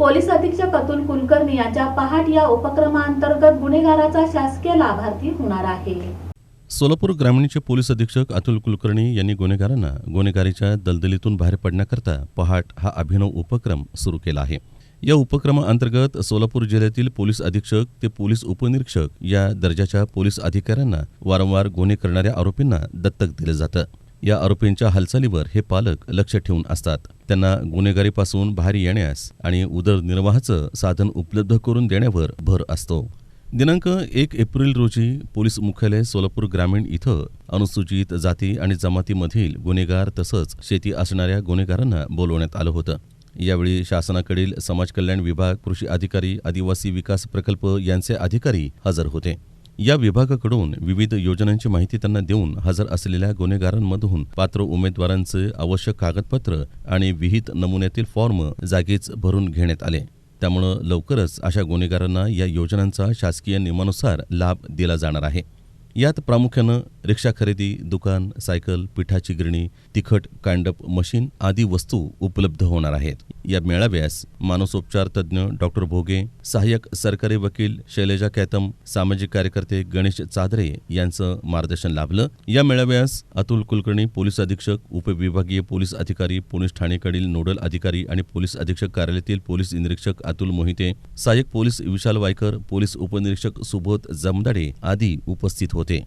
Police अधीक्षक अतुल कुलकर्णी यांच्या पहाट या उपक्रमांतर्गत गुन्हेगाराचा शासकीय लाभार्थी होणार आहे. सोलापूर ग्रामीणचे पोलीस अधीक्षक अतुल कुलकर्णी यांनी गुन्हेगारांना गुन्हेगारीच्या दलदलीतून बाहेर पडण्याकरता पहाट हा अभिनव उपक्रम सुरू केला आहे. या उपक्रमाअंतर्गत सोलापूर जिल्ह्यातील पोलीस अधीक्षक ते पोलीस उपनिरीक्षक या दर्जाच्या पोलीस अधिकाऱ्यांना वारंवार गुन्हे करणाऱ्या आरोपींना दत्तक दिलं जातं. या आरोपींच्या हालचालीवर हे पालक लक्ष ठेवून असतात. त्यांना गुन्हेगारीपासून बाहेर येण्यास आणि उदरनिर्वाहाचं साधन उपलब्ध करून देण्यावर भर असतो. दिनांक एक एप्रिल रोजी पोलीस मुख्यालय सोलापूर ग्रामीण इथं अनुसूचित जाती आणि जमातीमधील गुन्हेगार तसंच शेती असणाऱ्या गुन्हेगारांना बोलवण्यात आलं होतं. यावेळी शासनाकडील समाज कल्याण विभाग कृषी अधिकारी आदिवासी विकास प्रकल्प यांचे अधिकारी हजर होते. या विभागाकडून विविध योजनांची माहिती त्यांना देऊन हजर असलेल्या गुन्हेगारांमधून पात्र उमेदवारांचे आवश्यक कागदपत्र आणि विहित नमुन्यातील फॉर्म जागीच भरून घेण्यात आले. त्यामुळं लवकरच अशा गुन्हेगारांना या योजनांचा शासकीय नियमानुसार लाभ दिला जाणार आहे. यात प्रामुख्यानं रिक्षा खरेदी दुकान सायकल पिठाची गिरणी तिखट कांडप मशीन आदी वस्तू उपलब्ध होणार आहेत. या मेळाव्यास मानसोपचार तज्ज्ञ डॉक्टर भोगे सहाय्यक सरकारी वकील शैलेजा कॅतम सामाजिक कार्यकर्ते गणेश चादरे यांचं मार्गदर्शन लाभलं. या मेळाव्यास अतुल कुलकर्णी पोलीस अधीक्षक उपविभागीय पोलीस अधिकारी पोलीस ठाणेकडील नोडल अधिकारी आणि पोलीस अधीक्षक कार्यालयातील पोलीस निरीक्षक अतुल मोहिते सहाय्यक पोलीस विशाल वायकर पोलीस उपनिरीक्षक सुबोध जमदाडे आदी उपस्थित होते.